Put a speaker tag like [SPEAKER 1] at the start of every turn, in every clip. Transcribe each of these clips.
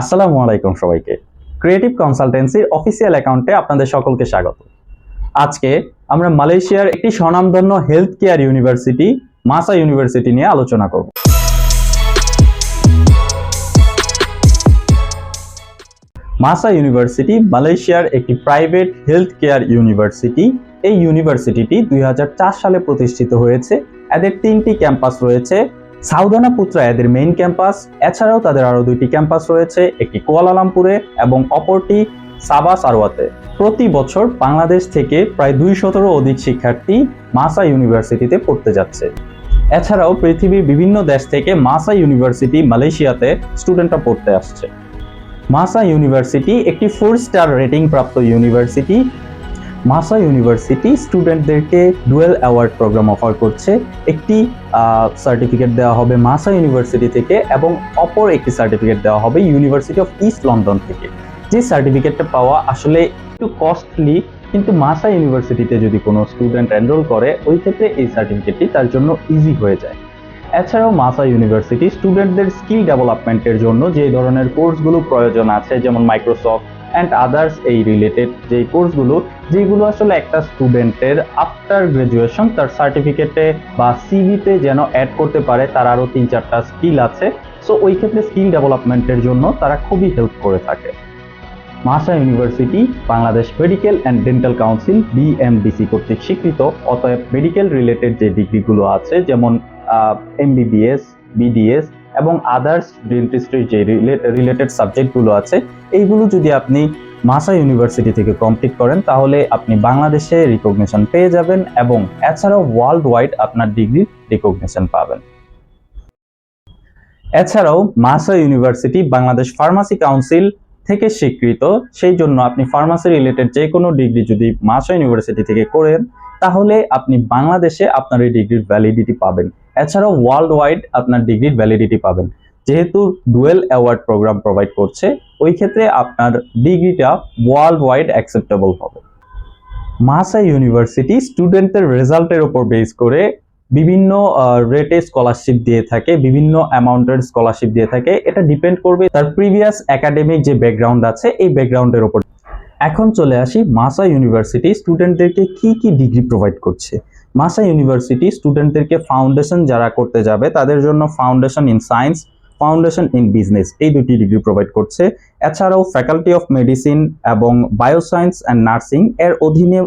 [SPEAKER 1] আসসালামু আলাইকুম সবাইকে। ক্রিয়েটিভ কনসালটেন্সির অফিসিয়াল অ্যাকাউন্টে আপনাদের সকলকে স্বাগত। আজকে আমরা মালয়েশিয়ার একটি স্বনামধন্য health care university MAHSA university নিয়ে আলোচনা করব। মাসা ইউনিভার্সিটি মালয়েশিয়ার একটি প্রাইভেট হেলথ কেয়ার ইউনিভার্সিটি এই ইউনিভার্সিটিটি দুই হাজার চার সালে প্রতিষ্ঠিত হয়েছে। এদের তিনটি ক্যাম্পাস রয়েছে। সাউদানা পুত্রা এদের মেইন ক্যাম্পাস এছাড়াও তাদের আরও দুইটি ক্যাম্পাস রয়েছে, একটি কুয়ালালামপুরে এবং অপরটি সাবা সারওয়াতে প্রতি বছর বাংলাদেশ থেকে প্রায় দুই শতরও অধিক শিক্ষার্থী মাসা ইউনিভার্সিটিতে পড়তে যাচ্ছে। এছাড়াও পৃথিবীর বিভিন্ন দেশ থেকে মাসা ইউনিভার্সিটি মালয়েশিয়াতে স্টুডেন্টরা পড়তে আসছে। মাসা ইউনিভার্সিটি একটি ফোর স্টার রেটিং প্রাপ্ত ইউনিভার্সিটি মাসা ইউনিভার্সিটি স্টুডেন্টদেরকে ডুয়েল অ্যাওয়ার্ড প্রোগ্রাম অফার করছে। একটি সার্টিফিকেট দেওয়া হবে মাসা ইউনিভার্সিটি থেকে এবং অপর একটি সার্টিফিকেট দেওয়া হবে ইউনিভার্সিটি অফ ইস্ট লন্ডন থেকে। যে সার্টিফিকেটটা পাওয়া আসলে একটু কস্টলি কিন্তু মাসা ইউনিভার্সিটিতে যদি কোনো স্টুডেন্ট এনরোল করে, ওই ক্ষেত্রে এই সার্টিফিকেটটি তার জন্য ইজি হয়ে যায়। এছাড়াও মাসা ইউনিভার্সিটি স্টুডেন্টদের স্কিল ডেভেলপমেন্টের জন্য যে ধরনের কোর্সগুলো প্রয়োজন আছে, যেমন মাইক্রোসফট অ্যান্ড আদার্স এই রিলেটেড যে কোর্সগুলো যেগুলো আসলে একটা স্টুডেন্টের আফটার গ্রাজুয়েশন তার সার্টিফিকেটে বা সিভিতে যেন অ্যাড করতে পারে, তার আরও তিন চারটা স্কিল আছে। সো ওই ক্ষেত্রে স্কিল ডেভেলপমেন্টের জন্য তারা খুবই হেল্প করে থাকে। MAHSA university, Bangladesh medical and dental council BMDC কর্তৃক স্বীকৃত। অতএব মেডিকেল রিলেটেড যে ডিগ্রিগুলো আছে, যেমন এমবিবিএস বিডিএস এবং আদার্স ডেন্টিস্ট্রির যে রিলেটেড সাবজেক্টগুলো আছে, এইগুলো যদি আপনি মাসা ইউনিভার্সিটি থেকে কমপ্লিট করেন, তাহলে আপনি বাংলাদেশে রিকগনিশন পেয়ে যাবেন এবং এছাড়াও ওয়ার্ল্ড ওয়াইড আপনার ডিগ্রি রিকগনিশন পাবেন। এছাড়াও মাসা ইউনিভার্সিটি বাংলাদেশ ফার্মাসি কাউন্সিল থেকে স্বীকৃত, সেই জন্য আপনি ফার্মাসি রিলেটেড যে কোনো ডিগ্রি যদি মাসা ইউনিভার্সিটি থেকে করেন তাহলে আপনি বাংলাদেশে আপনার এই ডিগ্রির ভ্যালিডিটি পাবেন। এছাড়াও ওয়ার্ল্ড ওয়াইড আপনার ডিগ্রির ভ্যালিডিটি পাবেন। যেহেতু ডুয়েল অ্যাওয়ার্ড প্রোগ্রাম প্রোভাইড করছে, ওই ক্ষেত্রে আপনার ডিগ্রিটা ওয়ার্ল্ড ওয়াইড অ্যাকসেপ্টেবল হবে মাসা ইউনিভার্সিটি স্টুডেন্টের রেজাল্টের উপর বেস করে বিভিন্ন রেটে স্কলারশিপ দিয়ে থাকে, বিভিন্ন অ্যামাউন্টের স্কলারশিপ দিয়ে থাকে। এটা ডিপেন্ড করবে তার প্রিভিয়াস একাডেমিক যে ব্যাকগ্রাউন্ড আছে, এই ব্যাকগ্রাউন্ডের উপর। এখন চলে আসি মাসা ইউনিভার্সিটি স্টুডেন্টদেরকে কি কি ডিগ্রি প্রোভাইড করছে। মাসা ইউনিভার্সিটি স্টুডেন্টদেরকে ফাউন্ডেশন যারা করতে যাবে, তাদের জন্য foundation in science foundation in business এই দুটি ডিগ্রি প্রোভাইড করছে। এছাড়াও ফ্যাকাল্টি অফ মেডিসিন এবং বায়োসায়েন্স অ্যান্ড নার্সিং এর অধীনে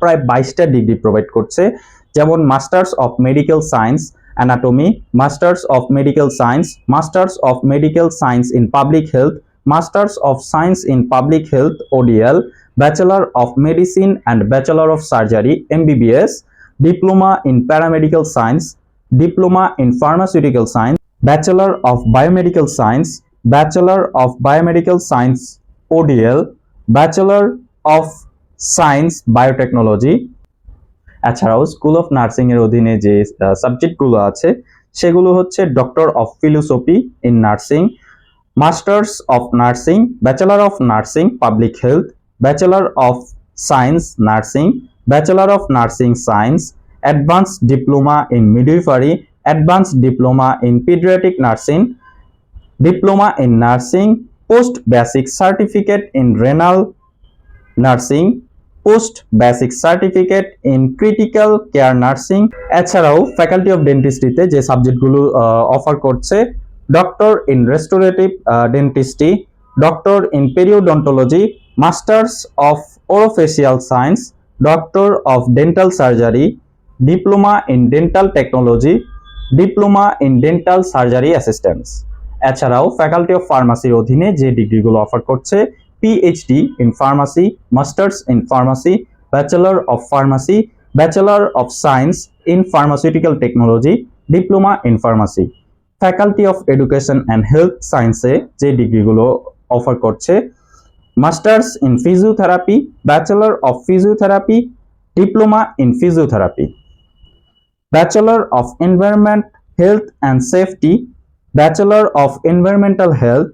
[SPEAKER 1] প্রায় বাইশটা ডিগ্রি প্রোভাইড করছে। যেমন masters of medical science anatomy masters of medical science masters of medical science in public health masters of science in public health ODL bachelor of medicine and bachelor of surgery MBBS diploma in paramedical science diploma in pharmaceutical science bachelor of biomedical science bachelor of biomedical science ODL bachelor of science biotechnology এছাড়াও school of nursing এর অধীনে যে সাবজেক্টগুলো আছে, সেগুলো হচ্ছে doctor of philosophy in nursing masters of nursing bachelor of nursing public health bachelor of science nursing bachelor of nursing science advance diploma in midwifery advance diploma in paediatric nursing diploma in nursing post basic certificate in renal nursing post basic certificate in critical care nursing এছাড়াও faculty of ডেন্টিস্ট্রিতে যে সাবজেক্টগুলো offer করছে doctor in restorative dentistry doctor in periodontology masters of orofacial science doctor of dental surgery diploma in dental technology diploma in dental surgery assistance এছাড়াও faculty of ফার্মাসির অধীনে যে ডিগ্রিগুলো অফার করছে PhD in pharmacy masters in pharmacy bachelor of pharmacy bachelor of science in pharmaceutical technology diploma in pharmacy faculty of education and health সায়েন্সে যে ডিগ্রিগুলো offer করছে masters in physiotherapy bachelor of physiotherapy diploma in physiotherapy bachelor of environment health and safety bachelor of environmental health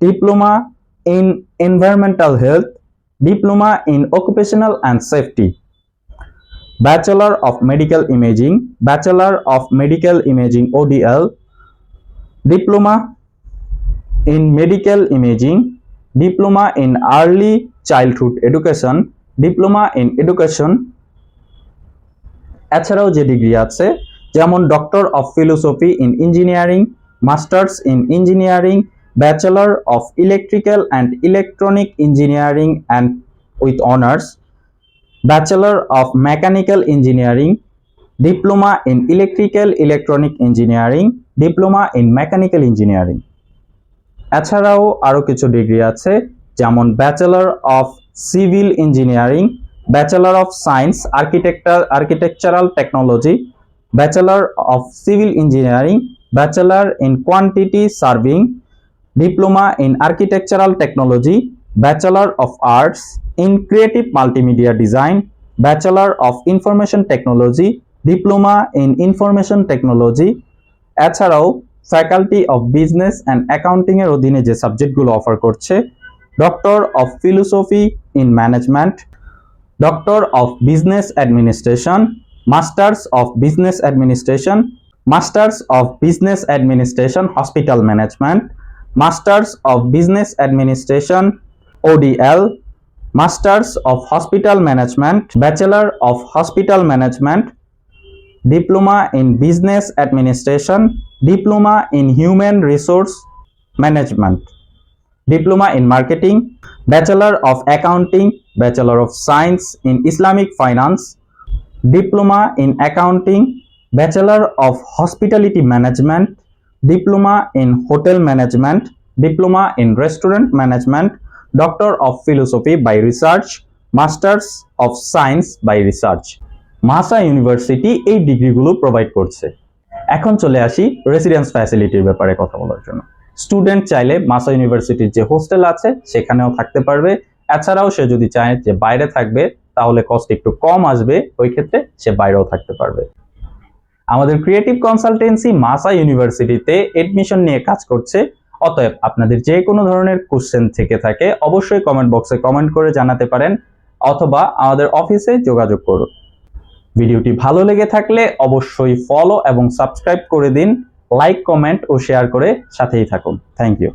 [SPEAKER 1] diploma in environmental health diploma in occupational and safety bachelor of medical imaging bachelor of medical imaging ODL, diploma in medical imaging, diploma in early childhood education, diploma in education, এছাড়াও যে degree আছে, যেমন doctor of philosophy in engineering masters in engineering bachelor of electrical and electronic engineering and with honours bachelor of mechanical engineering diploma in electrical electronic engineering diploma in mechanical engineering এছাড়াও আরও কিছু degree আছে, যেমন bachelor of civil engineering bachelor of science architecture architectural technology bachelor of civil engineering bachelor in quantity surveying diploma in architectural technology bachelor of arts in creative multimedia design bachelor of information technology diploma in information technology এছাড়াও faculty of business and অ্যাকাউন্টিংয়ের অধীনে যে সাবজেক্টগুলো offer করছে doctor of philosophy in management doctor of business administration masters of business administration masters of business administration hospital management masters of business administration ODL masters of hospital management bachelor of hospital management diploma in business administration, diploma in human resource management, diploma in marketing, bachelor of accounting, bachelor of science in Islamic finance, diploma in accounting, bachelor of hospitality management, diploma in hotel management, diploma in restaurant management, doctor of philosophy by research, masters of science by research. MAHSA university এই ডিগ্রিগুলো provide করছে। এখন চলে আসি residence ফ্যাসিলিটির ব্যাপারে কথা বলার জন্য। স্টুডেন্ট চাইলে মাসা ইউনিভার্সিটির যে হোস্টেল আছে, সেখানেও থাকতে পারবে। এছাড়াও সে যদি চায় যে বাইরে থাকবে, তাহলে কস্ট একটু কম আসবে, ওই ক্ষেত্রে সে বাইরেও থাকতে পারবে। আমাদের ক্রিয়েটিভ কনসালটেন্সি মাসা ইউনিভার্সিটিতে এডমিশন নিয়ে কাজ করছে। অতএব আপনাদের যে কোনো ধরনের কোশ্চেন থেকে থাকে, অবশ্যই কমেন্ট বক্সে কমেন্ট করে জানাতে পারেন, অথবা আমাদের অফিসে যোগাযোগ করুন। ভিডিওটি ভালো লেগে থাকলে অবশ্যই ফলো এবং সাবস্ক্রাইব করে দিন লাইক কমেন্ট ও শেয়ার করে সাথেই থাকুন। Thank you